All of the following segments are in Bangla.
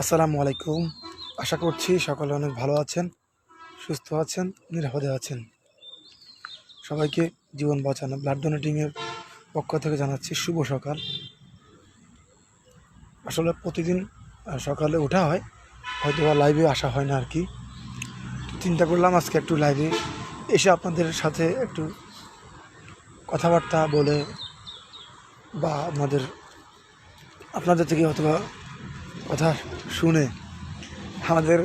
আসসালামু আলাইকুম। আশা করছি সকলে অনেক ভালো আছেন, সুস্থ আছেন, নিরাপদে আছেন। সবাইকে জীবন বাঁচানো ব্লাড ডোনেটিংয়ের পক্ষ থেকে জানাচ্ছি শুভ সকাল। আসলে প্রতিদিন সকালে ওঠা হয় হয়তো বা লাইভে আসা হয় না আর কি চিন্তা করলাম আজকে একটু লাইভে এসে আপনাদের সাথে একটু কথাবার্তা বলে বা আপনাদের আপনাদের থেকে হয়তো কথা শুনে আমাদের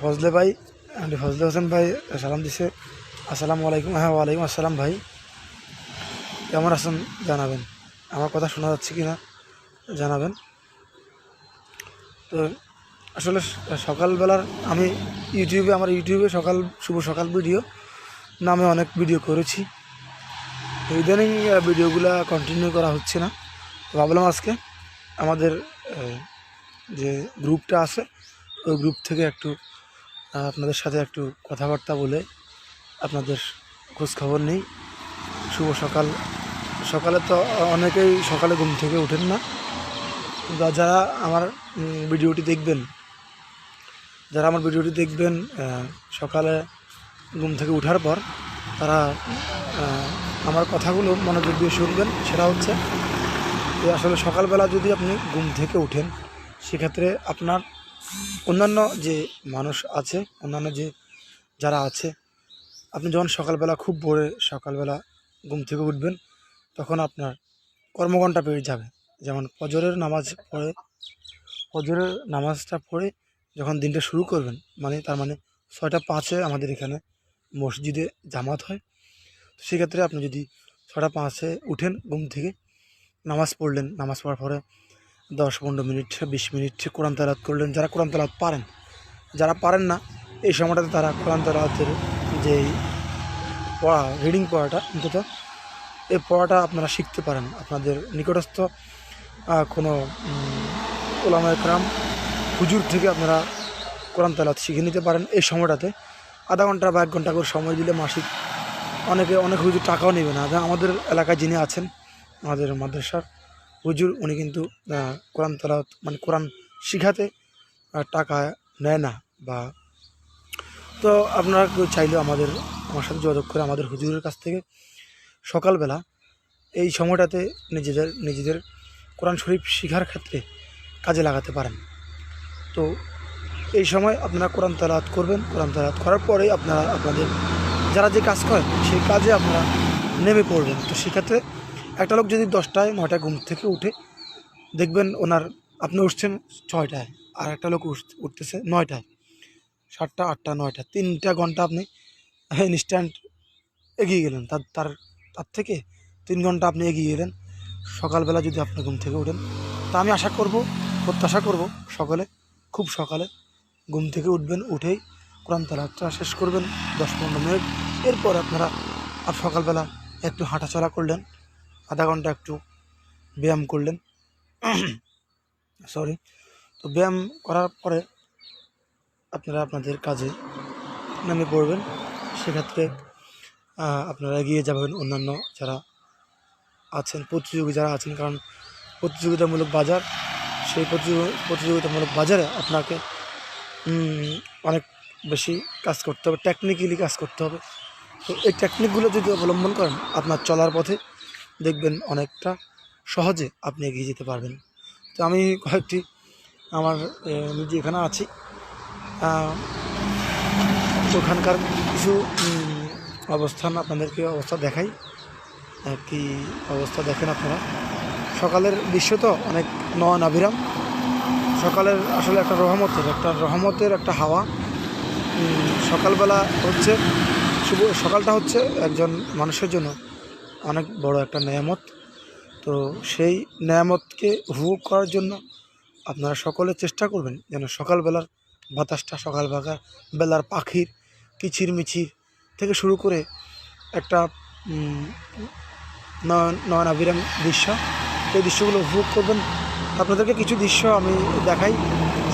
ফজলে ভাই ফজলে হোসেন ভাই, সালাম দিছে। আসসালামু আলাইকুম। হ্যাঁ ওয়ালাইকুম আসসালাম ভাই। কেমন আছেন? জানাবেন। আমার কথা শোনা যাচ্ছে কি না? জানাবেন। তো আসলে সকালবেলার আমি ইউটিউবে, আমার ইউটিউবে সকাল, শুভ সকাল ভিডিও নামে অনেক ভিডিও করেছি। ইদানিং ভিডিওগুলো কন্টিনিউ করা হচ্ছে না। ভাবলাম আজকে আমাদের যে গ্রুপটা আছে, ওই গ্রুপ থেকে একটু আপনাদের সাথে একটু কথাবার্তা বলে আপনাদের খোঁজ খবর নেই। শুভ সকাল। সকালে তো অনেকেই সকালে ঘুম থেকে ওঠেন না। যারা আমার ভিডিওটি দেখবেন, যারা আমার ভিডিওটি দেখবেন সকালে ঘুম থেকে ওঠার পর তারা আমার কথাগুলো মনোযোগ দিয়ে শুনবেন। সেটা হচ্ছে যে আসলে সকালবেলা যদি আপনি ঘুম থেকে উঠেন সেক্ষেত্রে আপনার অন্যান্য যে মানুষ আছে, অন্যান্য যে যারা আছে, আপনি যখন সকালবেলা খুব ভোরে সকালবেলা ঘুম থেকে উঠবেন, তখন আপনার কর্মঘণ্টা পেরিয়ে যাবে। যেমন ফজরের নামাজ পড়ে, ফজরের নামাজটা পড়ে যখন দিনটা শুরু করবেন মানে তার মানে ছয়টা পাঁচে আমাদের এখানে মসজিদে জামাত হয়। তো সেক্ষেত্রে আপনি যদি ছটা পাঁচে উঠেন ঘুম থেকে নামাজ পড়লেন, নামাজ পড়ার পরে দশ, পনেরো মিনিট, বিশ মিনিট কোরআন তালাত করলেন। যারা কোরআন তালাত পারেন, যারা পারেন না, এই সময়টাতে তারা কোরআন তালাতের যেই পড়া রিডিং পড়াটা অন্তত, এই পড়াটা আপনারা শিখতে পারেন। আপনাদের নিকটস্থ কোনো ওলামা একরাম হুজুর থেকে আপনারা কোরআন তালাত শিখে নিতে পারেন। এই সময়টাতে আধা ঘণ্টা বা এক ঘণ্টা করে সময় দিলে মাসিক অনেকে, অনেক হুজুর টাকাও নেবে না। যা আমাদের এলাকায় যিনি আছেন আমাদের মাদ্রাসার হুজুর, উনি কিন্তু কোরআন তালাত মানে কোরআন শিখাতে টাকা নেয় না বা তো আপনারা কেউ চাইলেও আমাদের, আমার সাথে যোগাযোগ করে আমাদের হুজুরের কাছ থেকে সকালবেলা এই সময়টাতে নিজেদের নিজেদের কোরআন শরীফ শিখার ক্ষেত্রে কাজে লাগাতে পারেন। তো এই সময় আপনারা কোরআন তালাত করবেন, কোরআন তালাত করার পরেই আপনারা, আপনাদের, যারা যে কাজ করেন, সেই কাজে আপনারা নেমে পড়বেন। তো সেক্ষেত্রে একটা লোক যদি দশটায়, নয়টায় ঘুম থেকে উঠে, দেখবেন ওনার, আপনি উঠছেন ছয়টায়, আর একটা লোক উঠ- উঠতেছে নয়টায়। সাতটা, আটটা, নয়টা, তিনটা ঘণ্টা আপনি ইনস্ট্যান্ট এগিয়ে গেলেন। তার তার তার থেকে তিন ঘণ্টা আপনি এগিয়ে গেলেন। সকালবেলা যদি আপনি ঘুম থেকে ওঠেন, তা আমি আশা করব, প্রত্যাশা করব সকালে, খুব সকালে ঘুম থেকে উঠবেন, উঠেই কোরআন তালাতটা শেষ করবেন, দশ পনেরো মিনিট। এরপর আপনারা আর সকালবেলা একটু হাঁটাচলা করলেন আধা ঘণ্টা একটু ব্যায়াম করলেন। সরি তো ব্যায়াম করার পরে আপনারা আপনাদের কাজে নেমে পড়বেন। সেক্ষেত্রে আপনারা এগিয়ে যাবেন অন্যান্য যারা আছেন, প্রতিযোগী যারা আছেন। কারণ প্রতিযোগিতামূলক বাজার, সেই প্রতিযোগি- প্রতিযোগিতামূলক বাজারে আপনাকে অনেক বেশি কাজ করতে হবে। টেকনিক্যালি কাজ করতে হবে। তো এই টেকনিকগুলো যদি অবলম্বন করেন, আপনার চলার পথে দেখবেন অনেকটা সহজে আপনি এগিয়ে যেতে পারবেন। তো আমি কয়েকটি আমার যে এখানে আছি। ওখানকার কিছু অবস্থান আপনাদেরকে অবস্থা দেখাই। কি অবস্থা দেখেন আপনারা। সকালের দৃশ্য তো অনেক নয়ন আবিরাম সকালের আসলে একটা রহমতের একটা রহমতের একটা হাওয়া। সকালবেলা হচ্ছে, শুভ, সকালটা হচ্ছে একজন মানুষের জন্য অনেক বড় একটা নেয়ামত। তো সেই নেয়ামতকে উপভোগ করার জন্য আপনারা সকলে চেষ্টা করবেন যেন সকালবেলার বাতাসটা সকালবেলা বেলার পাখির কিচির মিচির থেকে শুরু করে একটা উম, নয়ন নয়ন আবিরাম দৃশ্য এই দৃশ্যগুলো উপভোগ করবেন। আপনাদেরকে কিছু দৃশ্য আমি দেখাই।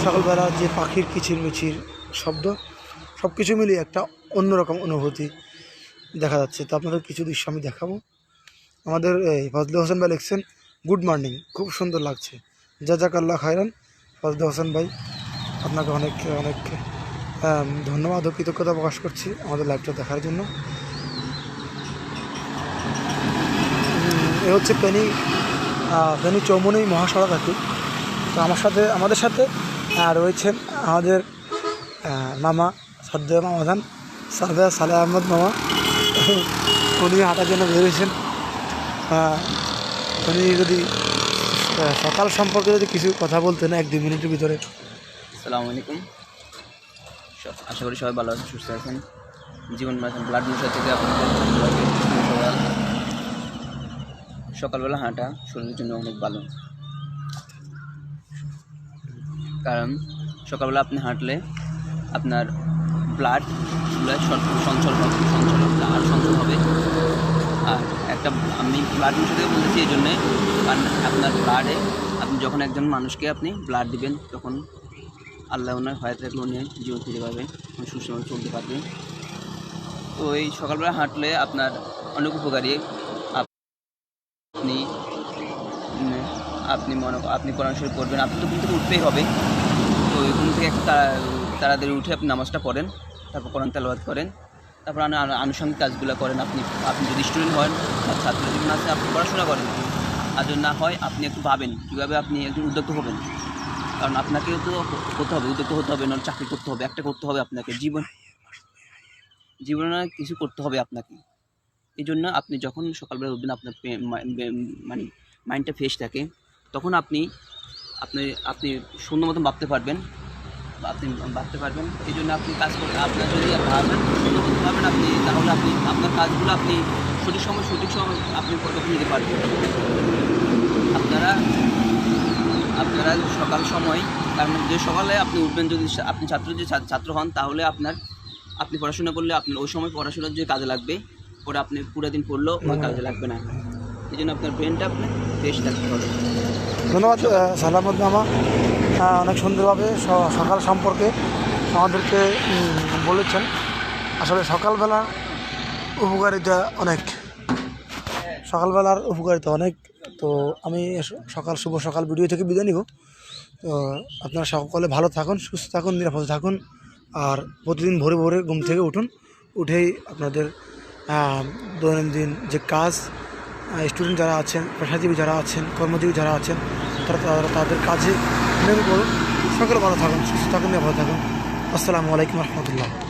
সকালবেলা যে পাখির কিচির মিচির শব্দ সব কিছু মিলিয়ে একটা অন্যরকম অনুভূতি দেখা যাচ্ছে। তো আপনাদের কিছু দৃশ্য আমি দেখাবো। আমাদের এই ফজলে হোসেন ভাই লিখছেন গুড মর্নিং খুব সুন্দর লাগছে। জাজাকাল্লাহ খায়রান। ফজদ হোসেন ভাই, আপনাকে অনেক অনেক ধন্যবাদ ও কৃতজ্ঞতা প্রকাশ করছি আমাদের লাইভটা দেখার জন্য। এ হচ্ছে পেনি পেনি চৌমনি মহাসড়ক আর কি তো আমার সাথে, আমাদের সাথে রয়েছেন আমাদের মামা সদ্য মামাধান সারদার সালে আহমদ মামা। উনি হাঁটার জন্য বেরিয়েছেন। উনি যদি সকাল সম্পর্কে যদি কিছু কথা বলতেন এক দুই মিনিটের ভিতরে। আসসালামু আলাইকুম। আশা করি সবাই ভালো আছেন, সুস্থ আছেন। জীবন বাঁচান ব্লাড মিশা থেকে আপনাদের। সকালবেলা হাঁটা শরীরের জন্য অনেক ভালো। কারণ সকালবেলা আপনি হাঁটলে আপনার ব্লাড সঞ্চল হবে সঞ্চল আর সঞ্চল হবে একটা, আমি ব্লাড মিশা থেকে বলতেছি এই জন্যে, কারণ আপনার ব্লাডে আপনি যখন একজন মানুষকে আপনি ব্লাড দিবেন, তখন আল্লাহ ওনার হয়াত রাখলে উনি জীবন ফিরে পাবে সুস্থভাবে চলতে পারবে। তো এই সকালবেলা হাঁটলে আপনার অনেক উপকারী। আপনি আপনি মনে আপনি কোরআন শরীফ পড়বেন, আপনি তো থেকে উঠতেই হবে। তো ঘুম থেকে একটা তাড়াতাড়ি উঠে আপনি নামাজটা পড়েন, তারপর কোরআন তেলাওয়াত করেন। তারপর আনু- আনু- আনুষঙ্গিক কাজগুলো করেন। আপনি আপনি যদি স্টুডেন্ট হন বা ছাত্র জীবন আছে আপনি পড়াশোনা করেন। আর যদি না হয়, আপনি একটু ভাবেন কীভাবে আপনি একজন উদ্যোক্তা হবেন। কারণ আপনাকেও তো করতে হবে, উদ্যোক্তা হতে হবে নয় চাকরি করতে হবে, একটা করতে হবে আপনাকে। জীবন জীবনে কিছু করতে হবে আপনাকে। এই জন্য আপনি যখন সকালবেলা উঠবেন, আপনার মানে মাইন্ডটা ফ্রেশ থাকে, তখন আপনি আপনি আপনি সুন্দর মতন ভাবতে পারবেন আপনি ভাবতে পারবেন। এই জন্য আপনি কাজ করতে আপনার যদি ভাবেন ভাবেন আপনি, তাহলে আপনি আপনার কাজগুলো আপনি সঠিক সময় সঠিক সময় আপনি পদক্ষেপ নিতে পারবেন। আপনারা আপনারা সকাল সময় কারণ যে সকালে আপনি উঠবেন যদি আপনি ছাত্র যে, ছাত্র হন, তাহলে আপনার, আপনি পড়াশোনা করলে আপনার ওই সময় পড়াশোনার যে কাজে লাগবে, ওটা আপনি পুরো দিন পড়লেও কাজে লাগবে না। এই জন্য আপনার ব্রেনটা আপনার ফ্রেশ থাকতে হবে। ধন্যবাদ সালামত মামা। অনেক সুন্দরভাবে সকাল সম্পর্কে আমাদেরকে বলেছেন। আসলে সকালবেলা উপকারিতা অনেক। সকালবেলার উপকারিতা অনেক। তো আমি সকাল শুভ সকাল ভিডিও থেকে বিদায় নিব। তো আপনারা সকলে ভালো থাকুন, সুস্থ থাকুন, নিরাপদে থাকুন। আর প্রতিদিন ভোরে ভোরে ঘুম থেকে উঠুন। উঠেই আপনাদের দৈনন্দিন যে কাজ স্টুডেন্ট যারা আছেন, পেশাজীবী যারা আছেন, কর্মজীবী যারা আছেন, তারা তারা তাদের কাজে নেমে পড়ুন। সকলে ভালো থাকুন, সুস্থ থাকুন ভালো থাকুন। আসসালামু আলাইকুম রহমতুল্লাহ।